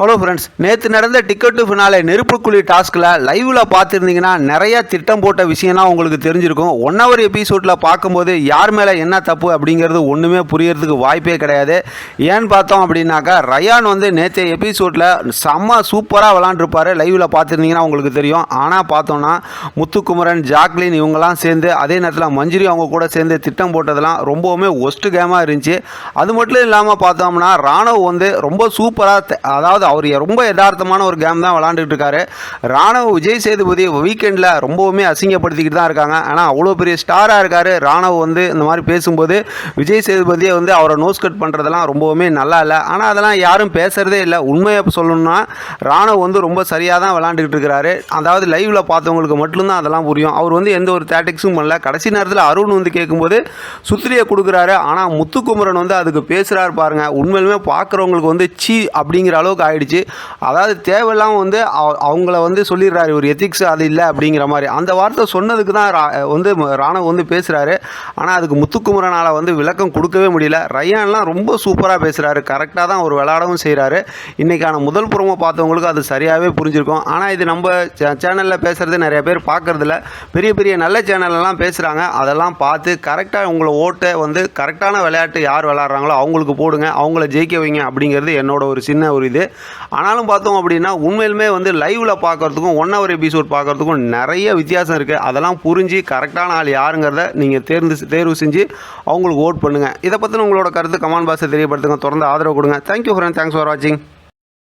Hello friends நேற்று நடந்த ticket to finale நெருப்புக்குழி டாஸ்கில் லைவில் பார்த்துருந்தீங்கன்னா நிறைய திட்டம் போட்ட விஷயம்லாம் உங்களுக்கு தெரிஞ்சிருக்கும். ஒன் ஹவர் எபிசோடில் பார்க்கும்போது யார் மேலே என்ன தப்பு அப்படிங்கிறது ஒன்றுமே புரியறதுக்கு வாய்ப்பே கிடையாது. ஏன்னு பார்த்தோம் அப்படின்னாக்கா ரயான் வந்து நேற்று எபிசோடில் செம்ம சூப்பராக விளாண்டுருப்பார். லைவில் பார்த்துருந்தீங்கன்னா உங்களுக்கு தெரியும். ஆனால் பார்த்தோன்னா முத்துக்குமரன் ஜாக்லின் இவங்கெல்லாம் சேர்ந்து அதே நேரத்தில் மஞ்சுரி அவங்க கூட சேர்ந்து திட்டம் போட்டதெல்லாம் ரொம்பவுமே ஒஸ்ட்டு கேமாக இருந்துச்சு. அது மட்டும் இல்லாமல் பார்த்தோம்னா ராணுவ வந்து ரொம்ப சூப்பராக அதாவது அவர் ரொம்ப யதார்த்தமான ஒரு கேம் தான் விளாண்டுட்டு இருக்காரு. ராணுவ விஜய் சேதுபதி வீக்கெண்டில் ரொம்பவுமே அசிங்கப்படுத்திக்கிட்டு தான் இருக்காங்க. ஆனால் அவ்வளோ பெரிய ஸ்டாராக இருக்காரு. ராணுவ வந்து இந்த மாதிரி பேசும்போது விஜய் சேதுபதியை வந்து அவரை நோஸ் கட் பண்ணுறதெல்லாம் ரொம்பவுமே நல்லா இல்லை. ஆனால் அதெல்லாம் யாரும் பேசுகிறதே இல்லை. உண்மையை சொல்லணும்னா ராணுவ வந்து ரொம்ப சரியாக தான் விளாண்டுக்கிட்டு இருக்கிறாரு அதாவது லைவில் பார்த்தவங்களுக்கு மட்டும்தான் அதெல்லாம் புரியும். அவர் வந்து எந்த ஒரு தேட்டிக்ஸும் பண்ணல. கடைசி நேரத்தில் அருண் வந்து கேட்கும்போது சுத்திரியை கொடுக்குறாரு. ஆனால் முத்துக்குமரன் வந்து அதுக்கு பேசுகிறாரு பாருங்கள் உண்மையிலுமே பார்க்குறவங்களுக்கு வந்து சீ அப்படிங்கிற அளவுக்கு ஆயிடுச்சு. அதாவது தேவையில்லாமல் வந்து அவங்கள வந்து சொல்லிடுறாரு ஒரு எத்திக்ஸ் அது இல்லை அப்படிங்கிற மாதிரி. அந்த வார்த்தை சொன்னதுக்கு தான் ரா- வந்து ராணுவ வந்து பேசுகிறாரு ஆனால் அதுக்கு முத்துக்குமரனால் வந்து விளக்கம் கொடுக்கவே முடியல. ரயான்லாம் ரொம்ப சூப்பராக பேசுகிறாரு கரெக்டாக தான் அவர் விளையாடவும் செய்கிறாரு இன்றைக்கான முதல் புறமாக பார்த்தவங்களுக்கு அது சரியாகவே புரிஞ்சிருக்கும். ஆனால் இது நம்ம சேனலில் பேசுகிறது நிறைய பேர் பார்க்குறதில்ல பெரிய பெரிய நல்ல சேனல்லாம் பேசுகிறாங்க அதெல்லாம் பார்த்து கரெக்டாக உங்களை ஓட்டை வந்து கரெக்டான விளையாட்டு யார் விளாட்றாங்களோ அவங்களுக்கு போடுங்க. அவங்கள ஜெயிக்க வைங்க அப்படிங்கிறது என்னோட ஒரு சின்ன ஒரு இது. ஆனாலும் பார்த்தோம் அப்படின்னா உண்மையிலுமே வந்து லைவில் பார்க்குறதுக்கும் ஒன் ஹவர் எபிசோட் பார்க்குறதுக்கும் நிறைய வித்தியாசம் இருக்குது அதெல்லாம் புரிஞ்சு கரெக்டான ஆள் யாருங்கிறத நீங்கள் தேர்ந்து தேர்வு செஞ்சு அவங்களுக்கு ஓட் பண்ணுங்கள் இதை பற்றின உங்களோட கருத்து கமான் பாஸை தெரியப்படுத்துங்க. தொடர்ந்து ஆதரவு கொடுங்க. தேங்க்யூ ஃப்ரெண்ட் தேங்க்ஸ் ஃபார் வாட்சிங்